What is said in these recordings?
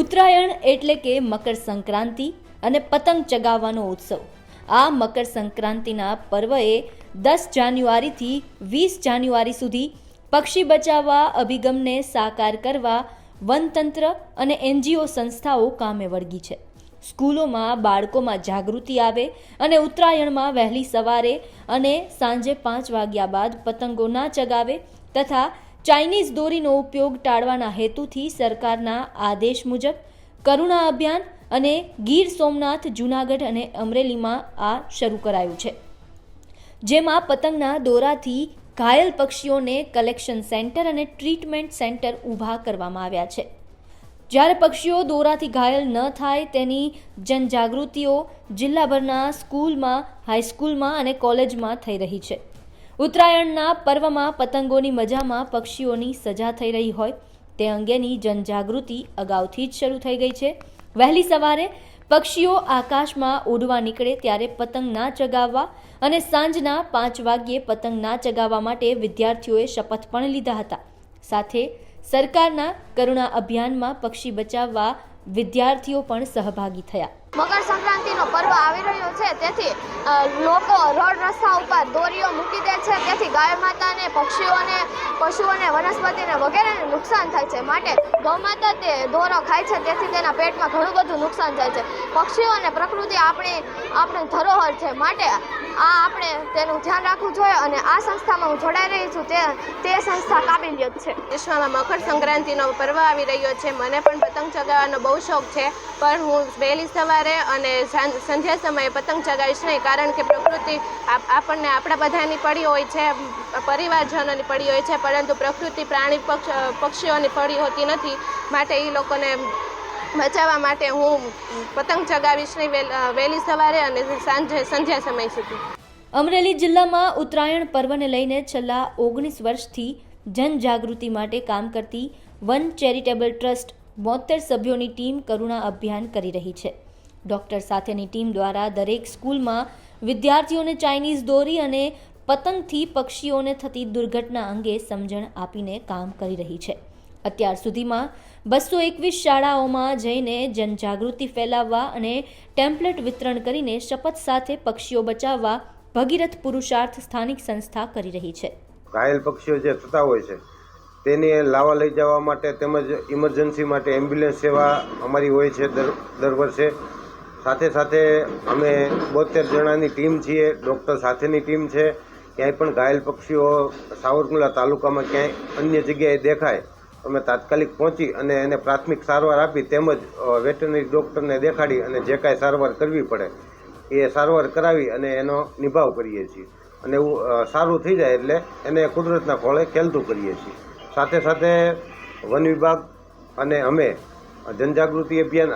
ઉત્તરાયણ એટલે કે મકર સંક્રાંતિ અને પતંગ ચગાવવાનો ઉત્સવ. આ મકર સંક્રાંતિના પર્વએ દસ જાન્યુઆરીથી વીસ જાન્યુઆરી સુધી પક્ષી બચાવવા અભિગમને સાકાર કરવા વનતંત્ર અને એનજીઓ સંસ્થાઓ કામે વળગી છે. સ્કૂલોમાં બાળકોમાં જાગૃતિ આવે અને ઉત્તરાયણમાં વહેલી સવારે અને સાંજે પાંચ વાગ્યા બાદ પતંગો ના ચગાવે તથા ચાઇનીઝ દોરીનો ઉપયોગ ટાળવાના હેતુથી સરકારના આદેશ મુજબ કરુણા અભિયાન અને ગીર સોમનાથ, જૂનાગઢ અને અમરેલીમાં આ શરૂ કરાયું છે. જેમાં પતંગના દોરાથી ઘાયલ પક્ષીઓને કલેક્શન સેન્ટર અને ટ્રીટમેન્ટ સેન્ટર ઊભા કરવામાં આવ્યા છે. જ્યારે પક્ષીઓ દોરાથી ઘાયલ ન થાય તેની જનજાગૃતિઓ જિલ્લાભરના સ્કૂલમાં, હાઈસ્કૂલમાં અને કોલેજમાં થઈ રહી છે. ઉત્તરાયણના પર્વમાં પતંગોની મજામાં પક્ષીઓની સજા થઈ રહી હોય તે અંગેની જનજાગૃતિ અગાઉથી જ શરૂ થઈ ગઈ છે. વહેલી સવારે પક્ષીઓ આકાશમાં ઉડવા નીકળે ત્યારે પતંગ ના ચગાવવા અને સાંજના પાંચ વાગ્યે પતંગ ના ચગાવવા માટે વિદ્યાર્થીઓએ શપથ પણ લીધા હતા. સાથે સરકારના કરુણા અભિયાનમાં પક્ષી બચાવવા વિદ્યાર્થીઓ પણ સહભાગી થયા. મકર સંક્રાંતિનો પર્વ આવી રહ્યો છે. તેથી લોકો રોડ રસ્તા ઉપર દોરીઓ મૂકી દે છે. તેથી ગાય માતાને, પક્ષીઓને, પશુઓને, વનસ્પતિને વગેરેને નુકસાન થાય છે. માટે ગૌ માતા તે દોરો ખાય છે. તેથી તેના પેટમાં ઘણું બધું નુકસાન થાય છે. પક્ષીઓ અને પ્રકૃતિ આપણી આપણી ધરોહર છે. માટે આ આપણે તેનું ધ્યાન રાખવું જોઈએ અને આ સંસ્થામાં હું જોડાઈ રહી છું તે તે સંસ્થા કાબિલિયત છે. વિશ્વમાં મકર સંક્રાંતિનો પર્વ આવી રહ્યો છે. મને પણ પતંગ ચગાવવાનો બહુ શોખ છે, પણ હું વહેલી સવારે અને સંધ્યા સમયે પતંગ ચગાવીશ નહીં, કારણ કે પ્રકૃતિ આપણને આપણા બધાની પડી હોય છે, પરિવારજનોની પડી હોય છે, પરંતુ પ્રકૃતિ પ્રાણી પક્ષ, પક્ષીઓની પડી હોતી નથી. માટે એ લોકોને બચાવવા માટે હું પતંગ ચગાવીશ નહીં વહેલી સવારે અને સાંજે, સંધ્યા સમય સુધી. અમરેલી જિલ્લામાં ઉત્તરાયણ પર્વને લઈને છેલ્લા ઓગણીસ વર્ષથી જનજાગૃતિ માટે કામ કરતી વન ચેરિટેબલ ટ્રસ્ટ બોતેર સભ્યોની ટીમ કરુણા અભિયાન કરી રહી છે. ડોક્ટર સાથેની ટીમ દ્વારા દરેક સ્કૂલમાં વિદ્યાર્થીઓને ચાઇનીઝ દોરી અને પતંગથી પક્ષીઓને થતી દુર્ઘટના અંગે સમજણ આપીને કામ કરી રહી છે. અત્યાર સુધીમાં બસો એકવીસ શાળાઓમાં જઈને જનજાગૃતિ ફેલાવવા અને ટેમ્પલેટ વિતરણ કરીને શપથ સાથે પક્ષીઓ બચાવવા ભગીરથ પુરુષાર્થ સ્થાનિક સંસ્થા કરી રહી છે. ઘાયલ પક્ષીઓ જે થતા હોય છે, તેને લાવા લઈ જવા માટે તેમજ ઇમરજન્સી માટે એમ્બ્યુલન્સ સેવા અમારી હોય છે દર દર વર્ષે. સાથે સાથે અમે બોતેર જણાની ટીમ છીએ, ડૉક્ટર સાથેની ટીમ છે. ક્યાંય પણ ઘાયલ પક્ષીઓ સાવરકુંડલા તાલુકામાં ક્યાંય અન્ય જગ્યાએ દેખાય અમે તાત્કાલિક પહોંચી અને એને પ્રાથમિક સારવાર આપી તેમજ વેટરનરી ડૉક્ટરને દેખાડી અને જે કાંઈ સારવાર કરવી પડે, એ સારવાર કરાવી અને એનો નિભાવ કરીએ છીએ. અને એવું સારું થઈ જાય એટલે એને કુદરતના ખોળે ખેલતું કરીએ છીએ. સાથે સાથે વન વિભાગ અને અમે જનજાગૃતિ અભિયાન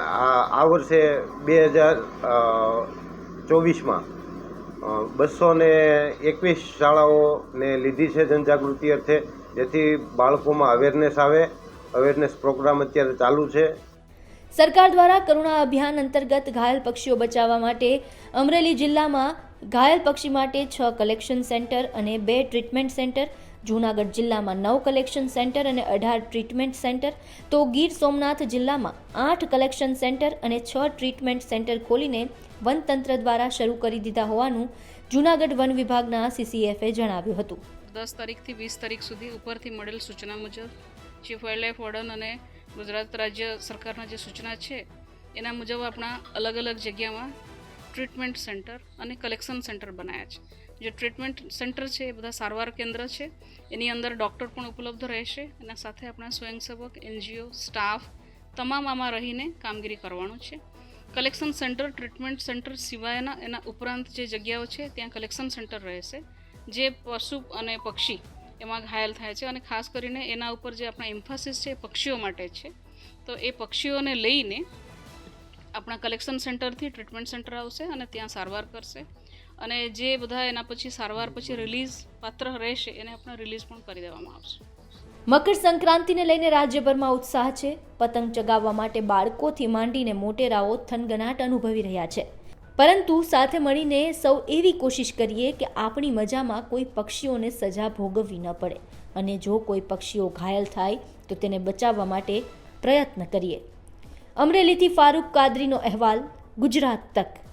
આ વર્ષે બે હજાર ચોવીસમાં બસો ને એકવીસ શાળાઓને લીધી છે જનજાગૃતિ અર્થે, જેથી બાળકોમાં અવેરનેસ આવે. અવેરનેસ પ્રોગ્રામ અત્યારે ચાલુ છે. સરકાર દ્વારા કરુણા અભિયાન અંતર્ગત ઘાયલ પક્ષીઓ બચાવવા માટે અમરેલી જિલ્લામાં ઘાયલ પક્ષી માટે છ કલેક્શન સેન્ટર અને બે ટ્રીટમેન્ટ સેન્ટર જૂનાગઢ જિલ્લામાં નવ કલેક્શન સેન્ટર અને અઢાર ટ્રીટમેન્ટ સેન્ટર તો ગીર સોમનાથ જિલ્લામાં આઠ કલેક્શન સેન્ટર અને છ ટ્રીટમેન્ટ સેન્ટર ખોલીને વનતંત્ર દ્વારા શરૂ કરી દીધા હોવાનું જૂનાગઢ વન વિભાગના સીસીએફએ જણાવ્યું હતું. દસ તારીખથી વીસ તારીખ સુધી ઉપરથી મળેલ સૂચના મુજબ ચીફ વાઇલ્ડલાઇફ વોર્ડન અને ગુજરાત રાજ્ય સરકારના જે સૂચના છે, એના મુજબ આપણા અલગ અલગ જગ્યામાં ટ્રીટમેન્ટ સેન્ટર અને કલેક્શન સેન્ટર બનાવ્યા છે. જે ટ્રીટમેન્ટ સેન્ટર છે, એ બધા સારવાર કેન્દ્ર છે. એની અંદર ડૉક્ટર પણ ઉપલબ્ધ રહેશે. એના સાથે આપણા સ્વયંસેવક, એનજીઓ, સ્ટાફ, તમામ આમાં રહીને કામગીરી કરવાનું છે. કલેક્શન સેન્ટર, ટ્રીટમેન્ટ સેન્ટર સિવાયના એના ઉપરાંત જે જગ્યાઓ છે, ત્યાં કલેક્શન સેન્ટર રહેશે. જે પશુ અને પક્ષી એમાં ઘાયલ થાય છે અને ખાસ કરીને એના ઉપર જે આપણા ઇમ્ફાસિસ છે એ પક્ષીઓ માટે છે. તો એ પક્ષીઓને લઈને આપણા કલેક્શન સેન્ટરથી ટ્રીટમેન્ટ સેન્ટર આવશે અને ત્યાં સારવાર કરશે. અને જે બધા એના પછી સારવાર પછી રિલીઝ પાત્ર રહેશે, એને આપણે રિલીઝ પણ કરી દેવામાં આવશે. મકર સંક્રાંતિને લઈને રાજ્યભરમાં ઉત્સાહ છે. પતંગ ચગાવવા માટે બાળકોથી માંડીને મોટેરાઓ થનગનાટ અનુભવી રહ્યા છે. પરંતુ સાથે મળીને સૌ એવી કોશિશ કરીએ કે આપણી મજામાં કોઈ પક્ષીઓને સજા ભોગવવી ન પડે અને જો કોઈ પક્ષીઓ ઘાયલ થાય તો તેને બચાવવા માટે પ્રયત્ન કરીએ. અમરેલીથી ફારૂક કાદરીનો અહેવાલ, ગુજરાત તક.